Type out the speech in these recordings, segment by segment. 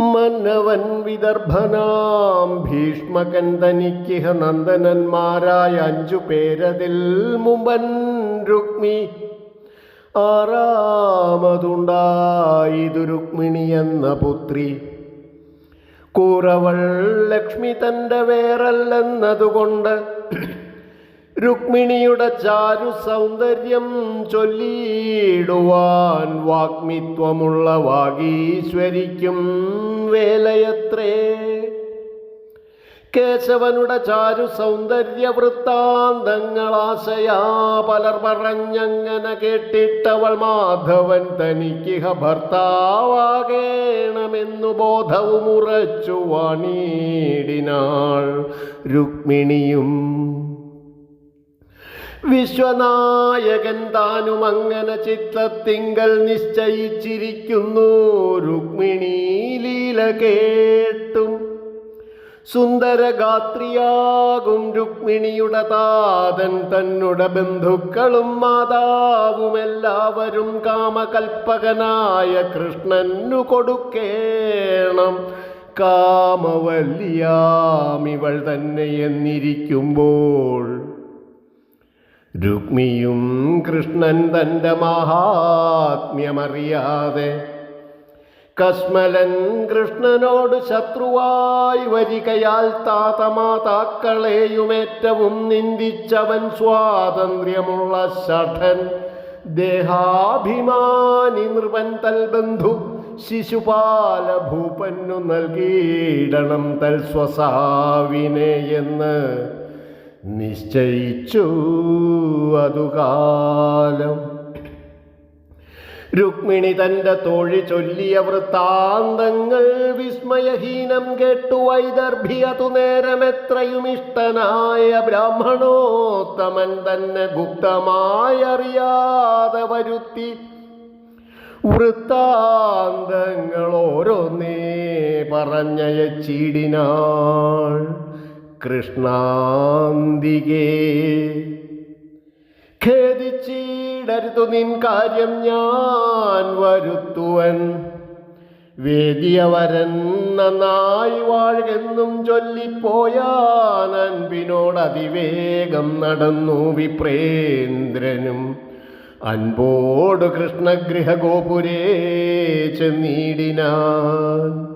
മന്നവൻ വിദർഭനാം ഭീഷ്മകൻ തനിക്കിഹ നന്ദനന്മാരായ അഞ്ചു പേരതിൽ മുമ്പൻ രുക്മി. ആറാമതുണ്ടായിതു ദുരുക്മിണി എന്ന പുത്രി. കൂറവൾ ലക്ഷ്മി തന്റെ വേറല്ലെന്നതുകൊണ്ട് രുക്മിണിയുടെ ചാരു സൗന്ദര്യം ചൊല്ലിയിടുവാൻ വാഗ്മിത്വമുള്ള വാഗീശ്വരിക്കും വേലയത്രേ. കേശവനുടെ ചാരു സൗന്ദര്യ വൃത്താന്തങ്ങളാശയാ പലർ പറഞ്ഞങ്ങനെ കേട്ടിട്ടവൾ മാധവൻ തനിക്കിഹ ഭർത്താവാകേണമെന്നു ബോധവും ഉറച്ചു വാണീടിനാൾ രുക്മിണിയും വിശ്വനായകൻ താനും അങ്ങനെ ചിത്രത്തിങ്കൽ നിശ്ചയിച്ചിരിക്കുന്നു. രുക്മിണി ലീല കേട്ടും സുന്ദരഗാത്രിയാകും രുക്മിണിയുടെ താതൻ. തന്നുടെ ബന്ധുക്കളും മാതാവും എല്ലാവരും കാമകൽപ്പകനായ കൃഷ്ണനു കൊടുക്കേണം. കാമവല്യാമിവൾ തന്നെ എന്നിരിക്കുമ്പോൾ രുക്മിയും കൃഷ്ണൻ തന്റെ മഹാത്മ്യമറിയാതെ കസ്മലൻ കൃഷ്ണനോട് ശത്രുവായി വരികയാൽ താതമാതാക്കളെയുമേറ്റവും നിന്ദിച്ചവൻ സ്വാതന്ത്ര്യമുള്ള ഷഠൻ ദേഹാഭിമാനി നൃപൻ തൽബന്ധു ശിശുപാല ഭൂപന്നു നൽകിയിടണം തൽ സ്വസാവിനെ എന്ന്. നിശ്ചയിച്ചു അതുകാലം രുക്മിണി തന്റെ തോഴി ചൊല്ലിയ വൃത്താന്തങ്ങൾ വിസ്മയഹീനം കേട്ടു വൈദർഭിയതു നേരമെത്രയും ഇഷ്ടനായ ബ്രാഹ്മണോത്തമൻ തന്നെ ഗുപ്തമായി അറിയാതെ വരുത്തി. വൃത്താന്തങ്ങൾ ഓരോന്നേ പറഞ്ഞയച്ചിടിനാൾ. കൃഷ്ണാന്തികേ. ഖേദിച്ചിടരുതു നിൻ കാര്യം ഞാൻ വരുത്തുവൻ. വേദിയവരൻ നന്നായി വാഴെന്നും ചൊല്ലിപ്പോയാൻ അൻപിനോട് അതിവേഗം നടന്നു വിപ്രേന്ദ്രനും. അൻപോട് കൃഷ്ണഗൃഹഗോപുരേ ചെന്നീടിനാൻ.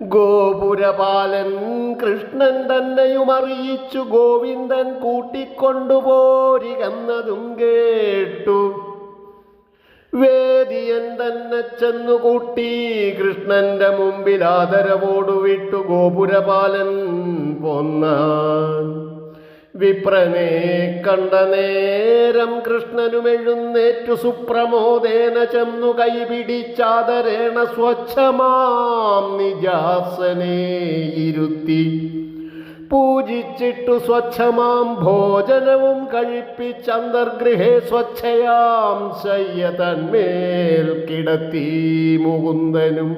ഗോപുരപാലൻ കൃഷ്ണൻ തന്നെയും അറിയിച്ചു ഗോവിന്ദൻ കൂട്ടിക്കൊണ്ടുപോരികന്നതും കേട്ടു. വേദിയൻ തന്നെ ചെന്നു കൂട്ടി കൃഷ്ണന്റെ മുമ്പിൽ ആദരവോടു വിട്ടു ഗോപുരപാലൻ പോന്നാൻ വിപ്രനെ കണ്ട നേരം കൃഷ്ണനുമെഴുന്നേറ്റു സുപ്രമോദേന ചെന്നു കൈപിടിച്ചാദരേണ സ്വച്ഛമാം നിജാസനെ ഇരുത്തി. പൂജിച്ചിട്ടു സ്വച്ഛമാം ഭോജനവും കഴിപ്പിച്ചന്തർഗൃഹേ സ്വച്ഛയാം ശയ്യ തന്മേൽ കിടത്തി മുകുന്ദനും.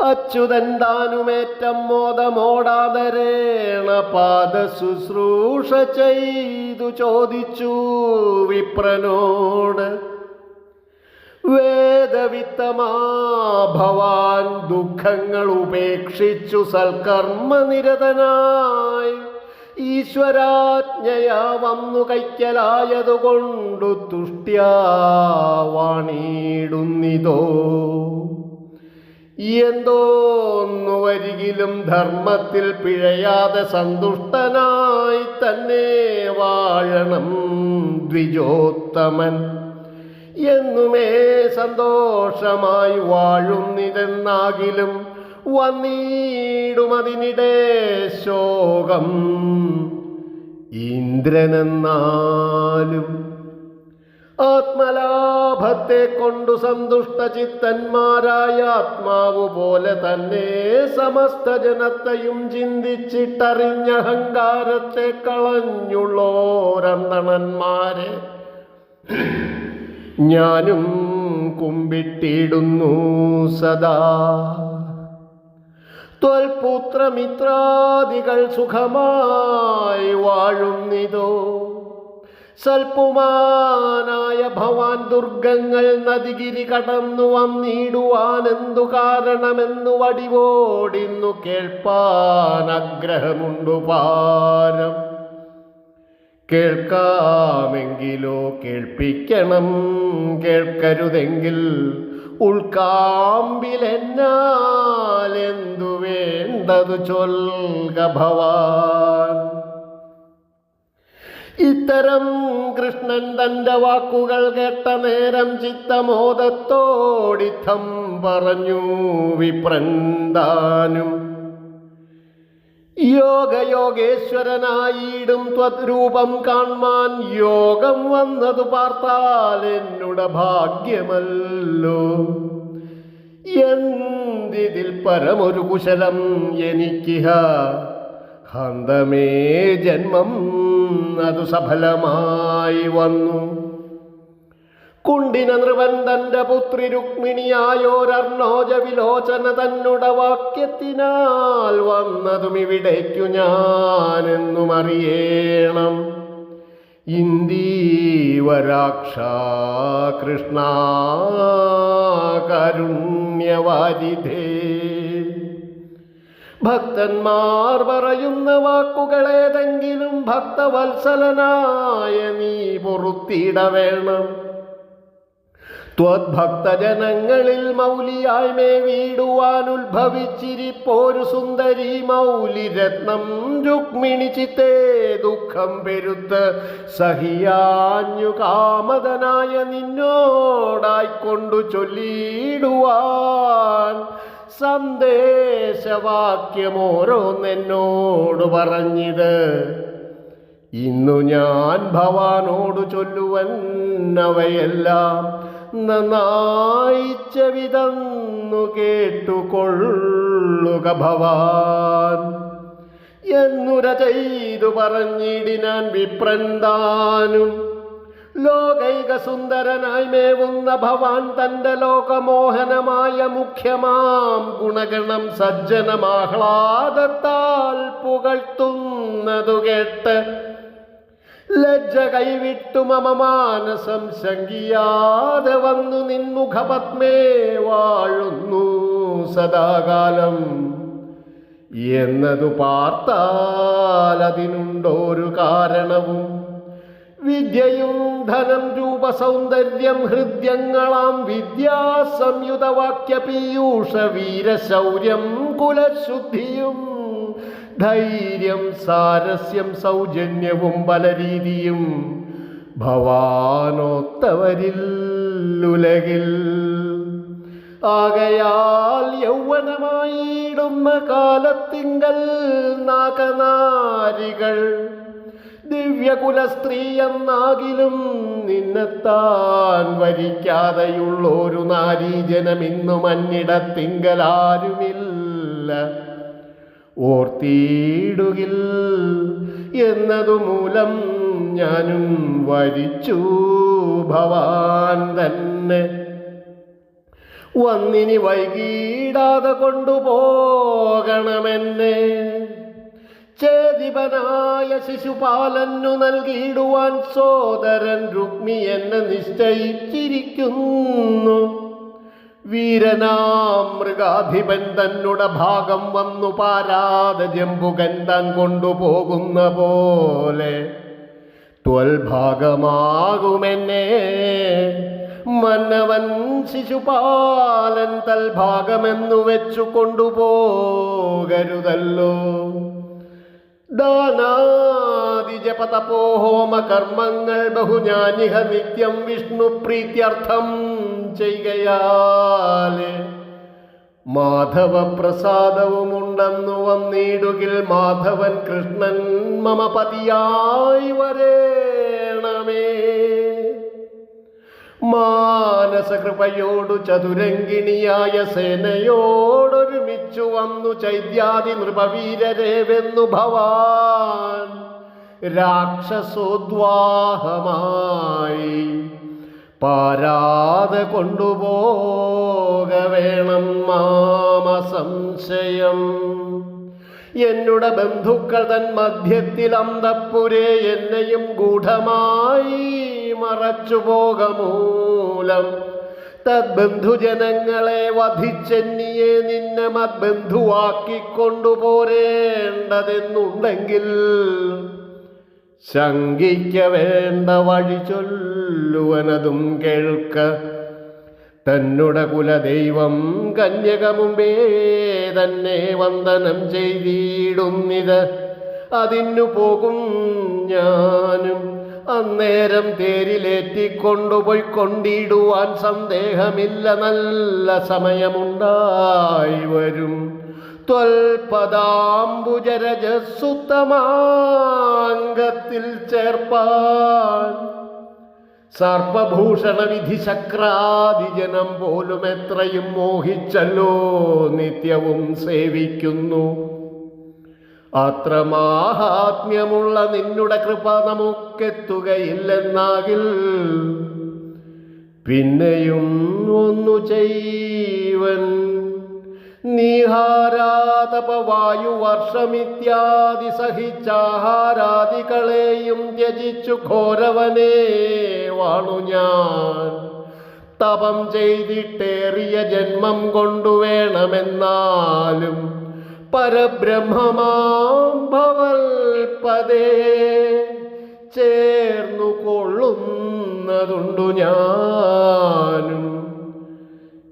അച്യുതൻ താനുമേറ്റം മോദമോടാതരേണ പാദ ശുശ്രൂഷ ചെയ്തു ചോദിച്ചു വിപ്രനോട്. വേദവിത്തമാ ഭവാൻ ദുഃഖങ്ങൾ ഉപേക്ഷിച്ചു സൽക്കർമ്മനിരതനായി. ഈശ്വരാജ്ഞയാ വന്നു കൈക്കലായതുകൊണ്ടു തുഷ്ട്യാ വാണിടുന്നിതോ എന്തോന്നു വരികിലും ധർമ്മത്തിൽ പിഴയാതെ സന്തുഷ്ടനായി തന്നെ വാഴണം ദ്വിജോത്തമൻ. എന്നുമേ സന്തോഷമായി വാഴുന്നിതെന്നാകിലും വന്നിടുമതിനിടെ ശോകം. ഇന്ദ്രനെന്നാലും ആത്മലാഭത്തെ കൊണ്ടു സന്തുഷ്ട ചിത്തന്മാരായ ആത്മാവ് പോലെ തന്നെ സമസ്ത ജനത്തെയും ചിന്തിച്ചിട്ടറിഞ്ഞ അഹങ്കാരത്തെ കളഞ്ഞുള്ളോരന്തണന്മാരെ. ഞാനും കുമ്പിട്ടിടുന്നു സദാ. ത്വൽപുത്രമിത്രാദികൾ സുഖമായി വാഴുന്നിതോ സൽപുമാനായ ഭവാൻ ദുർഗങ്ങൾ നദിഗിരി കടന്നു വന്നിടുവാൻ എന്തു കാരണമെന്നു വടിവോടിന്നു കേൾപ്പാൻ ആഗ്രഹമുണ്ടു പാരം. കേൾക്കാമെങ്കിലോ കേൾപ്പിക്കണം കേൾക്കരുതെങ്കിൽ ഉൾക്കാമ്പിലെന്നാൽ എന്തു വേണ്ടതു ചൊൽക ഭവാൻ. ഇത്തരം കൃഷ്ണൻ തന്റെ വാക്കുകൾ കേട്ട നേരം ചിത്തമോദത്തോടിത്തം പറഞ്ഞു വിപ്രന്താനും. യോഗയോഗേശ്വരനായിടും ത്വരൂപം കാൺമാൻ യോഗം വന്നതു പാർത്താൽ എന്നുട ഭാഗ്യമല്ലോ. എന്തിതിൽ പരമൊരു കുശലം എനിക്കിഹ. ഹന്തമേ ജന്മം അതു സഫലമായി വന്നു. കുണ്ടിന നൃപൻ തന്റെ പുത്രി രുക്മിണിയായോരർണോജ വിലോചന തന്നുട വാക്യത്തിനാൽ വന്നതും ഇവിടേക്കു ഞാനെന്നും അറിയേണം. ഇന്ദീവരാക്ഷ കൃഷ്ണ കാരുണ്യവാരിധേ. ഭക്തന്മാർ പറയുന്ന വാക്കുകളേതെങ്കിലും ഭക്തവത്സലനായ നീ പൊറുത്തിടവേണം ത്വദ്ഭക്തജനങ്ങളിൽ മൗലിയായ്മേ വീടുവാൻ ഉത്ഭവിച്ചിരിപ്പോരു സുന്ദരി മൗലിരത്നം രുക്മിണി ചിത്തേ ദുഃഖം പെരുത്ത് സഹിയാഞ്ഞു കാമതനായ നിന്നോടായിക്കൊണ്ടു ചൊല്ലിടുവാൻ. സന്ദേശവാക്യമോരോന്നെന്നോട് പറഞ്ഞിത്. ഇന്നു ഞാൻ ഭവാനോട് ചൊല്ലുവന്നവയെല്ലാം നന്നായി ചെവിതന്നു കേട്ടുകൊള്ളുക ഭവാൻ. എന്നുര ചെയ്തു പറഞ്ഞിടിനാൻ വിപ്രന്താനും ലോകൈക സുന്ദരനായി മേവുന്ന ഭവാൻ തന്റെ ലോകമോഹനമായ മുഖ്യമാം ഗുണഗണം സജ്ജനമാഹ്ലാദത്താൽ പുകഴ്ത്തുന്നതു കേട്ട് ലജ്ജ കൈവിട്ടു മമ മാനസം ശങ്കിയാതെ വന്നു നിൻമുഖപത്മേ വാഴുന്നു സദാകാലം. എന്നതു പാർത്താൽ അതിനുണ്ടൊരു കാരണവും വിദ്യയും ധനം രൂപ സൗന്ദര്യം ഹൃദ്യങ്ങളാം വിദ്യാസംയുതവാക്യ പീയൂഷ വീരശൗര്യം കുലശുദ്ധിയും ധൈര്യം സാരസ്യം സൗജന്യവും പല രീതിയും ഭവാനൊത്തവരിൽ ഉലകിൽ ആകയാൽ യൗവനമായിടുന്ന കാലത്തിങ്കൽ നാഗനാരികൾ ദിവ്യകുല സ്ത്രീ എന്നാകിലും നിന്നെത്താൻ വരിക്കാതെയുള്ളൊരു നാരീജനമിന്നു മന്നിടത്തിങ്കലാരുമില്ല ഓർത്തിയിടുകിൽ എന്നതു മൂലം ഞാനും വരിച്ചു ഭവാൻ തന്നെ. വന്നിനി വൈകീടാതെ കൊണ്ടുപോകണമെന്നെ. ചേതിപനായ ശിശുപാലനു നൽകിയിടുവാൻ സോദരൻ രുക്മി എന്നെ നിശ്ചയിച്ചിരിക്കുന്നു. വീരനാം മൃഗാധിപൻ തന്നുടെ ഭാഗം വന്നു പാരാതെ താൻ കൊണ്ടുപോകുന്ന പോലെ. ത്വൽഭാഗമാകുമെന്നെ. മന്നവൻ ശിശുപാലൻ തൽഭാഗമെന്നു വെച്ചു കൊണ്ടുപോകരുതല്ലോ. ദാനാദിജപതപോഹോമ കർമ്മങ്ങൾ ബഹുജാനിഹ നിത്യം വിഷ്ണു പ്രീത്യർത്ഥം ചെയ്യുകയാലെ. മാധവ പ്രസാദവുമുണ്ടെന്നു വന്നിടുകിൽ മാധവൻ കൃഷ്ണൻ മമ പതിയായി വരേണമേ. മാനസകൃപയോടു ചതുരങ്കിണിയായ സേനയോടൊരുമിച്ചു വന്നു ചൈത്യാദി നൃപവീരരേവെന്നു ഭവാൻ. രാക്ഷസോദ്വാഹമായി പാരാതെ കൊണ്ടുപോക വേണം മാമ സംശയം. എന്നുടെ ബന്ധുക്കൾ തൻ മധ്യത്തിൽ അന്തപ്പുരേ എന്നെയും ഗൂഢമായി മറച്ചു പോകമൂലം തദ്ബന്ധുജനങ്ങളെ വധിച്ചെന്നിയെ നിന്നെ മദ്ബന്ധുവാക്കിക്കൊണ്ടുപോരേണ്ടതെന്നുണ്ടെങ്കിൽ ശങ്കിക്ക വേണ്ട വഴി ചൊല്ലുവനതും കേൾക്ക. തന്നുട കുലദൈവം കന്യകമുമ്പേ തന്നെ വന്ദനം ചെയ്തിടുന്നിത്. അതിനു പോകും ഞാനും അന്നേരം തേരിലേറ്റിക്കൊണ്ടുപോയി കൊണ്ടിടുവാൻ സന്ദേഹമില്ല. നല്ല സമയമുണ്ടായി വരും. ത്വൽപദാംബുജരജസുത്തമാംഗത്തിൽ ചേർപ്പാൻ. സർപ്പഭൂഷണ വിധി ശക്രാദിജനം പോലും എത്രയും മോഹിച്ചല്ലോ. നിത്യവും സേവിക്കുന്നു. അത്ര മാഹാത്മ്യമുള്ള നിന്നുടെ കൃപ നമുക്കെത്തുകയില്ലെന്നാകിൽ പിന്നെയും ഒന്നു ചെയ്വൻ. നീഹാരാതപവായു വർഷമിത്യാദി സഹിച്ചാഹാരാദികളെയും ത്യജിച്ചു ഘോരവനേ വാണു ഞാൻ. തപം ചെയ്തിട്ടേറിയ ജന്മം കൊണ്ടുവേണമെന്നാലും പരബ്രഹ്മമാം ഭവൽപദേ ചേർന്നു കൊള്ളുന്നതുണ്ടു ഞാനും.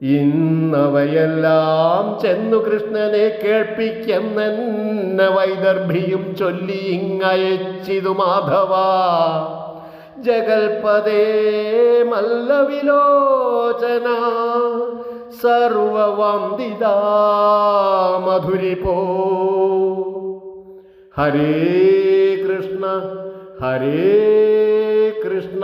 ഇന്നവയെല്ലാം ചെന്നു കൃഷ്ണനെ കേൾപ്പിക്കെന്നെ വൈദർഭിയും ചൊല്ലി ഇങ്ങയച്ചിതു മാധവ. ജഗൽപദേ മല്ലവിലോചന. സർവവന്ദിത മധുരിപോ ഹരേ കൃഷ്ണ ഹരേ കൃഷ്ണ.